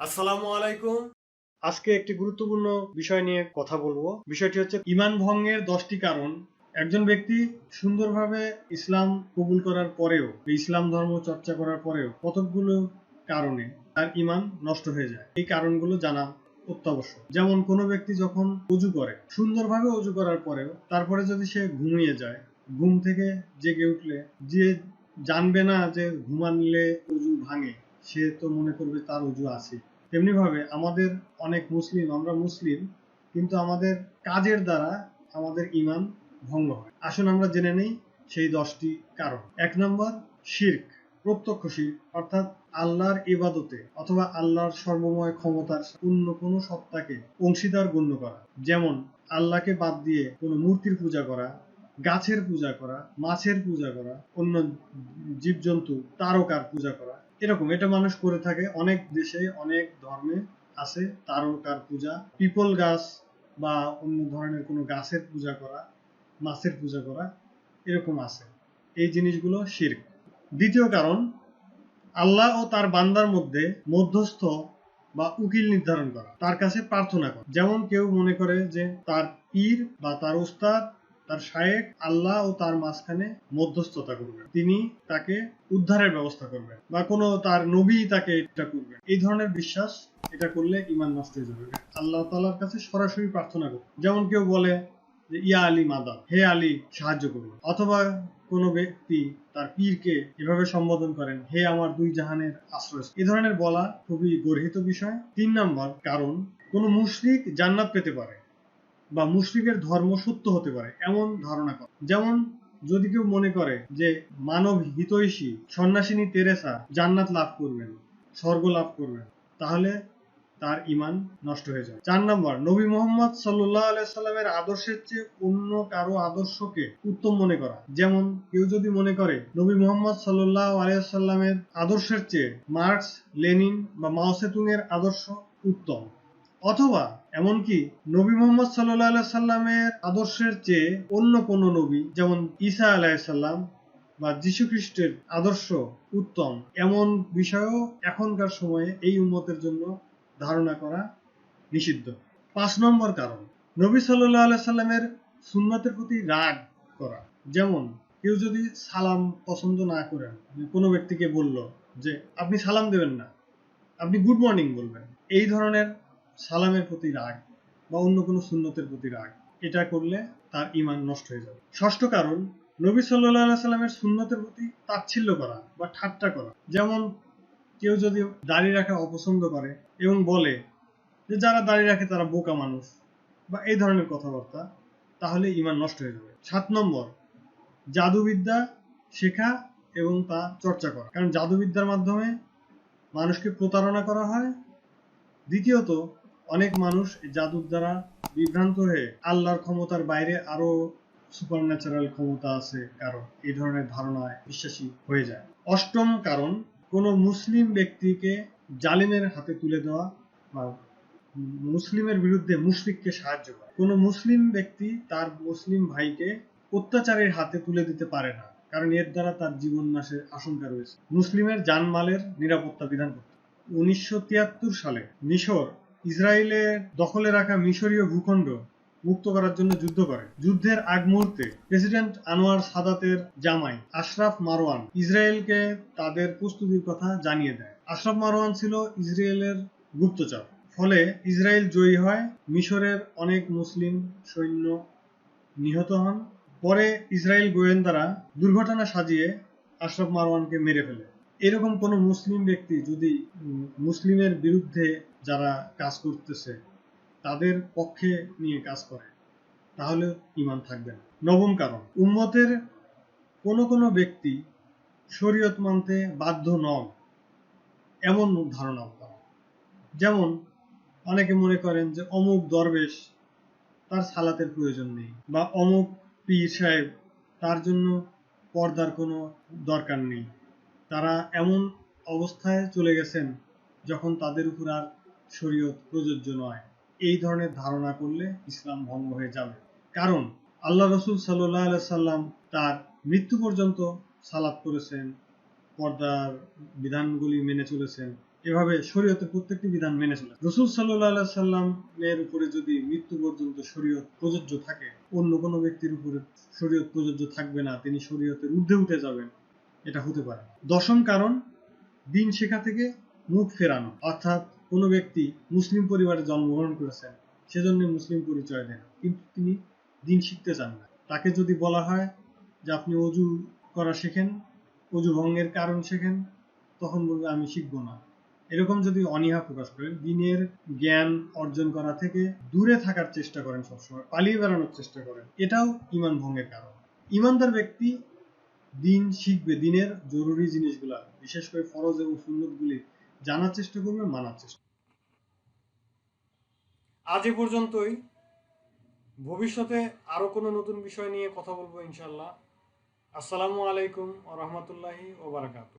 আসসালামু আলাইকুম। আজকে একটি গুরুত্বপূর্ণ বিষয় নিয়ে কথা বলব। বিষয়টি হচ্ছে ইমান ভঙ্গের দশটি কারণ। একজন ব্যক্তি সুন্দরভাবে ইসলাম কবুল করার পরেও ইসলাম ধর্ম চর্চা করার পরেও কতকগুলো কারণে তার ইমান নষ্ট হয়ে যায়। এই কারণগুলো জানা অত্যাবশ্যক। যেমন কোনো ব্যক্তি যখন উজু করে, সুন্দরভাবে উজু করার পরেও তারপরে যদি সে ঘুমিয়ে যায়, ঘুম থেকে জেগে উঠলে যে জানবে না যে ঘুমানলে উজু ভাঙে সে তো মনে করবে তার উজু আছে। তেমনি ভাবে আমাদের অনেক মুসলিম, আমরা মুসলিম, কিন্তু আমাদের কাজের দ্বারা আমাদের ইমান ভঙ্গ হয়। আসুন আমরা জেনে নেই সেই দশটি কারণ। এক নম্বর, শির্ক, প্রত্যক্ষ শির্ক, অর্থাৎ আল্লাহর ইবাদতে অথবা আল্লাহর সর্বময় ক্ষমতার অন্য কোনো সত্তাকে অংশীদার গণ্য করা। যেমন, আল্লাহকে বাদ দিয়ে কোনো মূর্তির পূজা করা, গাছের পূজা করা, মাছের পূজা করা, অন্য জীবজন্তু, তারকার পূজা করা এরকম, এটা মানুষ করে থাকে। অনেক দেশে, অনেক ধর্মে আছে তারকার পূজা। পিপল গাছ বা অন্য ধরনের কোনো গাছের পূজা করা, মাছের পূজা করা, এরকম আছে। এই জিনিসগুলো শির্ক। দ্বিতীয় কারণ, আল্লাহ ও তার বান্দার মধ্যে মধ্যস্থ বা উকিল নির্ধারণ করা। তার কাছে প্রার্থনা করা। যেমন কেউ মনে করে যে তার পীর বা তার উস্তাদ তার শায়েক আল্লাহ ও তার মাঝখানে মধ্যস্থতা করবেন তিনি তাকে উদ্ধারের ব্যবস্থা করবেন বা কোনো তার নবী তাকে এটা করবেন এই ধরনের বিশ্বাস এটা করলে ইমান নষ্ট হয়ে যাবে। আল্লাহ তালার কাছে সরাসরি প্রার্থনা করবে। যেমন কেউ বলে যে, ইয়া আলী মাদার হে আলী, সাহায্য করুন। অথবা কোনো ব্যক্তি তার পীরকে এভাবে সম্বোধন করেন, হে আমার দুই জাহানের আশ্রয় এ ধরনের বলা খুবই গর্হিত বিষয়। তিন নম্বর কারণ, কোনো মুশরিক জান্নাত পেতে পারে। বা মুশরিকের ধর্ম সত্য হতে পারে, এমন ধারণা করে। যেমন যদি কেউ মনে করে যে মানব হিতৈষী সন্ন্যাসিনী তেরেসা জান্নাত লাভ করবেন, স্বর্গ লাভ করবেন, তাহলে তার ইমান নষ্ট হয়ে যায়। চার নম্বর, নবী মোহাম্মদ সাল্লাহ আলাইসাল্লামের আদর্শের চেয়ে অন্য কারও আদর্শকে উত্তম মনে করা। যেমন কেউ যদি মনে করে নবী মোহাম্মদ সাল্লাহ আলাইসাল্লামের আদর্শের চেয়ে মার্কস, লেনিন বা মাওসেতুং এর আদর্শ উত্তম। অথবা এমনকি নবী মোহাম্মদ সাল্লাহ সাল্লামের আদর্শের চেয়ে অন্য কোন নবী, যেমন ঈসা আলাইসাল্লাম বা যীশু খ্রিস্টের আদর্শ উত্তম। এমন বিষয়ও এখনকার সময়ে এই উম্মতের জন্য ধারণা করা নিষিদ্ধ। পাঁচ নম্বর কারণ, নবী সাল্লাহ সাল্লামের সুন্নতের প্রতি রাগ করা। যেমন, কেউ যদি সালাম পছন্দ না করেন কোনো ব্যক্তিকে বলল যে, আপনি সালাম দেবেন না, আপনি গুড মর্নিং বলবেন। এই ধরনের সালামের প্রতি রাগ বা অন্য কোনো সুন্নতের প্রতি রাগ, এটা করলে তার ইমান নষ্ট হয়ে যাবে। ষষ্ঠ কারণ, নবী সাল্লাহ সাল্লামের সুন্নতের প্রতি তাচ্ছিল্য করা বা ঠাট্টা করা। যেমন, কেউ যদি দাড়ি রাখা অপছন্দ করে এবং বলে যে যারা দাড়ি রাখে তারা বোকা মানুষ বা এই ধরনের কথাবার্তা, তাহলে ইমান নষ্ট হয়ে যাবে। সাত নম্বর, জাদুবিদ্যা শেখা এবং তা চর্চা করা। কারণ জাদুবিদ্যার মাধ্যমে মানুষকে প্রতারণা করা হয়। দ্বিতীয়ত অনেক মানুষ জাদুর দ্বারা বিভ্রান্ত হয়ে আল্লাহর ক্ষমতার বাইরে আরও সুপার ন্যাচারাল ক্ষমতা আছে, কারণ এই ধরনের ধারণায় বিশ্বাসী হয়ে যায়। অষ্টম কারণ, কোনো মুসলিম ব্যক্তিকে জালিমের হাতে তুলে দেওয়া বা মুসলিমের বিরুদ্ধে মুশরিককে সাহায্য করা। কোনো মুসলিম ব্যক্তি তার মুসলিম ভাইকে অত্যাচারের হাতে তুলে দিতে পারে না, কারণ এর দ্বারা তার জীবন নাশের আশঙ্কা রয়েছে। মুসলিমের জানমালের নিরাপত্তা বিধান করতে উনিশশো তিয়াত্তর সালে মিশর ইসরায়েলের দখলে রাখা মিশরীয় ভূখণ্ড মুক্ত করার জন্য যুদ্ধ করে। যুদ্ধের আগ মুহূর্তে প্রেসিডেন্ট আনোয়ার সাদাতের জামাই আশরাফ মারওয়ান ইসরায়েলকে তাদের প্রস্তুতির কথা জানিয়ে দেয়। আশরাফ মারওয়ান ছিল ইসরায়েলের গুপ্তচর। ফলে ইসরায়েল জয়ী হয়, মিশরের অনেক মুসলিম সৈন্য নিহত হন। পরে ইসরায়েল গোয়েন্দারা দুর্ঘটনা সাজিয়ে আশরাফ মারওয়ানকে মেরে ফেলে। এরকম কোনো মুসলিম ব্যক্তি যদি মুসলিমের বিরুদ্ধে যারা কাজ করতেছে, তাদের পক্ষে নিয়ে কাজ করে, তাহলে ইমান থাকবে না। নবম কারণ, উম্মতের কোনো কোনো ব্যক্তি শরীয়ত মানতে বাধ্য নন, এমন ধারণা করা যেমন, অনেকে মনে করেন যে অমুক দরবেশ তার সালাতের প্রয়োজন নেই, বা অমুক পীর সাহেব তার জন্য পর্দার কোনো দরকার নেই। তারা এমন অবস্থায় চলে গেছেন যখন তাদের উপর আর শরীয়ত প্রযোজ্য নয়। এই ধরনের ধারণা করলে ইসলাম ভঙ্গ হয়ে যাবে। কারণ আল্লাহ রসুল সাল্লাহ সাল্লাম তার মৃত্যু পর্যন্ত সালাত করেছেন, পর্দার বিধানগুলি মেনে চলেছেন। এভাবে শরীয়তের প্রত্যেকটি বিধান মেনে চলে রসুল সাল্লাহ সাল্লামের উপরে যদি মৃত্যু পর্যন্ত শরীয়ত প্রযোজ্য থাকে, অন্য কোনো ব্যক্তির উপরে শরীয়ত প্রযোজ্য থাকবে না, তিনি শরীয়তের ঊর্ধ্বে উঠে যাবেন। এটা হতে পারে। দশম কারণ, দিন শেখা থেকে মুখ ফেরানো। অর্থাৎ কোনো ব্যক্তি মুসলিম পরিবারে জন্মগ্রহণ করেছেন, সেজন্য মুসলিম পরিচয় দেন। কিন্তু তিনি দিন শিখতে চান না। তাকে যদি বলা হয় যে আপনি অজু করা শেখেন, অজু ভঙ্গের কারণ শেখেন, তখন বলবে, আমি শিখব না। এরকম যদি অনীহা প্রকাশ করেন, দিনের জ্ঞান অর্জন করা থেকে দূরে থাকার চেষ্টা করেন সবসময়, পালিয়ে বেড়ানোর চেষ্টা করেন, এটাও ইমান ভঙ্গের কারণ। ইমানদার ব্যক্তি দিন শিখবে, দিনের জরুরি জিনিসগুলা, বিশেষ করে ফরজ এবং সুন্নতগুলি জানার চেষ্টা করবে, মানার চেষ্টা আজ এ পর্যন্তই। ভবিষ্যতে আরও কোনো নতুন বিষয় নিয়ে কথা বলব ইনশাল্লাহ আসসালামু আলাইকুম ও রহমতুল্লাহি ও বারাকাতু